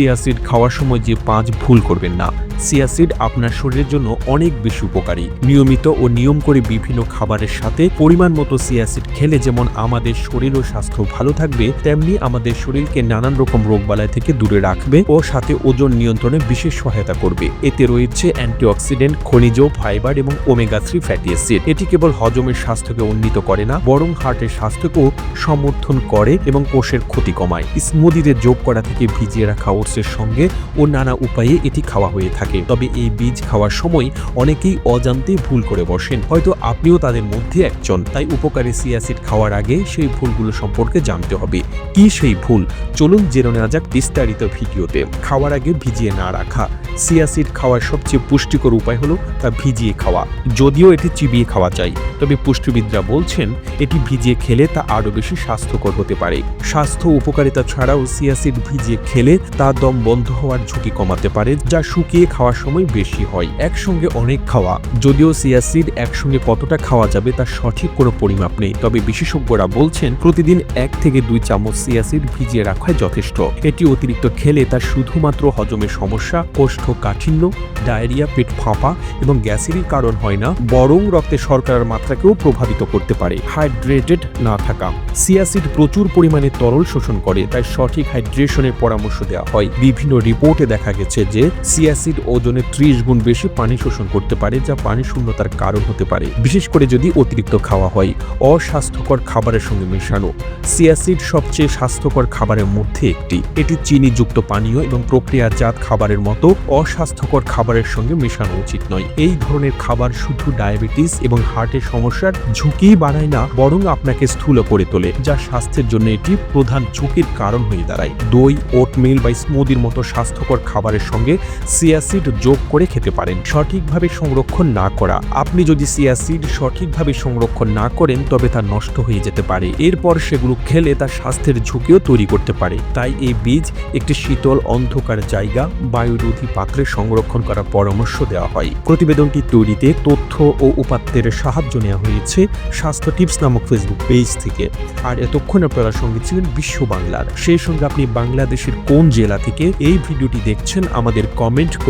Chia seed খাওয়ার সময় যে পাঁচ ভুল করবেন না। সিয়াসিড আপনার শরীরের জন্য অনেক বেশি উপকারী। নিয়মিত ও নিয়ম করে বিভিন্ন খাবারের সাথে পরিমাণ মতো সিয়াসিড খেলে যেমন আমাদের শরীর ও স্বাস্থ্য ভালো থাকবে, তেমনি আমাদের শরীরকে নানান রকম রোগবালাই থেকে দূরে রাখবে ও সাথে ওজন নিয়ন্ত্রণে বিশেষ সহায়তা করবে। এতে রয়েছে অ্যান্টিঅক্সিডেন্ট, খনিজ, ফাইবার এবং ওমেগা থ্রি ফ্যাটি অ্যাসিড। এটি কেবল হজমের স্বাস্থ্যকে উন্নীত করে না, বরং হার্টের স্বাস্থ্যকেও সমর্থন করে এবং কোষের ক্ষতি কমায়। স্মুদিতে যোগ করা থেকে ভিজিয়ে রাখা ওটসের সঙ্গে ও নানা উপায়ে এটি খাওয়া হয়ে থাকে। তবে এই বীজ খাওয়ার সময় অনেকেই অজান্তে ভুল করে বসেন। হয়তো আপনিও তাদের মধ্যে একজন। তাই উপকারী সিয়াসিড খাওয়ার আগে সেই ভুলগুলো সম্পর্কে জানতে হবে। কি সেই ভুল? চলুন জেনে নেওয়া যাক বিস্তারিত ভিডিওতে। খাওয়ার আগে ভিজিয়ে না রাখা। সিয়াসিড খাওয়ার সবচেয়ে পুষ্টিকর উপায় হলো তা ভিজিয়ে খাওয়া। যদিও এটি চিবিয়ে খাওয়া যায়, তবে পুষ্টিবিদরা বলছেন এটি ভিজিয়ে খেলে তা আরও বেশি স্বাস্থ্যকর হতে পারে। স্বাস্থ্য উপকারিতা ছাড়াও সিয়াসিড ভিজিয়ে খেলে তা দম বন্ধ হওয়ার ঝুঁকি কমাতে পারে, যা শুকিয়ে খাওয়ার সময় বেশি হয়, একসঙ্গে অনেক খাওয়া। যদিও সিয়াসিড একসঙ্গে কতটা খাওয়া যাবে তার সঠিক কোনো পরিমাপ নেই, তবে বিশেষজ্ঞরা বলছেন প্রতিদিন এক থেকে দুই চামচ সিয়াসিড ভিজিয়ে রাখাই যথেষ্ট। এটি অতিরিক্ত খেলে তা শুধুমাত্র হজমের সমস্যা, কোষ্ঠকাঠিন্য, ডায়রিয়া, পেট ফাঁপা এবং গ্যাসেরই কারণ হয় না, বরং রক্তে শর্করার মাত্রাকেও প্রভাবিত করতে পারে। হাইড্রেটেড না থাকা। সিয়াসিড প্রচুর পরিমাণে তরল শোষণ করে, তাই সঠিক হাইড্রেশনের পরামর্শ দেওয়া হয়। বিভিন্ন রিপোর্টে দেখা গেছে যে সিয়াসিড ওজনে ত্রিশ গুণ বেশি পানি শোষণ করতে পারে, যা পানি শূন্যতার কারণ হতে পারে। বিশেষ করে যদি অতিরিক্ত খাওয়া হয়, অস্বাস্থ্যকর খাবারের সঙ্গে মেশানো। সিয়াসিড সবচেয়ে স্বাস্থ্যকর খাবারের মধ্যে একটি। এটি চিনিযুক্ত পানীয় এবং প্রক্রিয়াজাত খাবারের মতো অস্বাস্থ্যকর খাবারের সঙ্গে মেশানো উচিত নয়। এই ধরনের খাবার শুধু ডায়াবেটিস এবং হার্টের সমস্যার ঝুঁকি বাড়ায় না, বরং আপনাকে স্থূল করে তোলে, যা স্বাস্থ্যের জন্য এটি প্রধান ঝুঁকির কারণ হয়ে দাঁড়ায়। দই, ওটমিল বা স্মুদির মতো স্বাস্থ্যকর খাবারের সঙ্গে সিয়াসিড যোগ করে খেতে পারেন। সঠিকভাবে সংরক্ষণ না করা। আপনি যদি সিয়াসিড সঠিকভাবে সংরক্ষণ না করেন, তবে তা নষ্ট হয়ে যেতে পারে। এরপর সেগুলো খেলে তা স্বাস্থ্যের ঝুঁকিও তৈরি করতে পারে। তাই এই বীজ একটি শীতল, অন্ধকার জায়গা, বায়ুরোধী পাত্রে সংরক্ষণ করার পরামর্শ দেওয়া হয়। প্রতিবেদনটি তৈরিতে তথ্য ও উপাত্তের সাহায্য নেওয়া হয়েছে স্বাস্থ্য টিপস নামক ফেসবুক পেজ থেকে। আর এতক্ষণ আপনারা সঙ্গে ছিলেন বিশ্ব বাংলার। সেই সঙ্গে আপনি বাংলাদেশের কোন জেলা থেকে এই ভিডিওটি দেখছেন, আমাদের কমেন্ট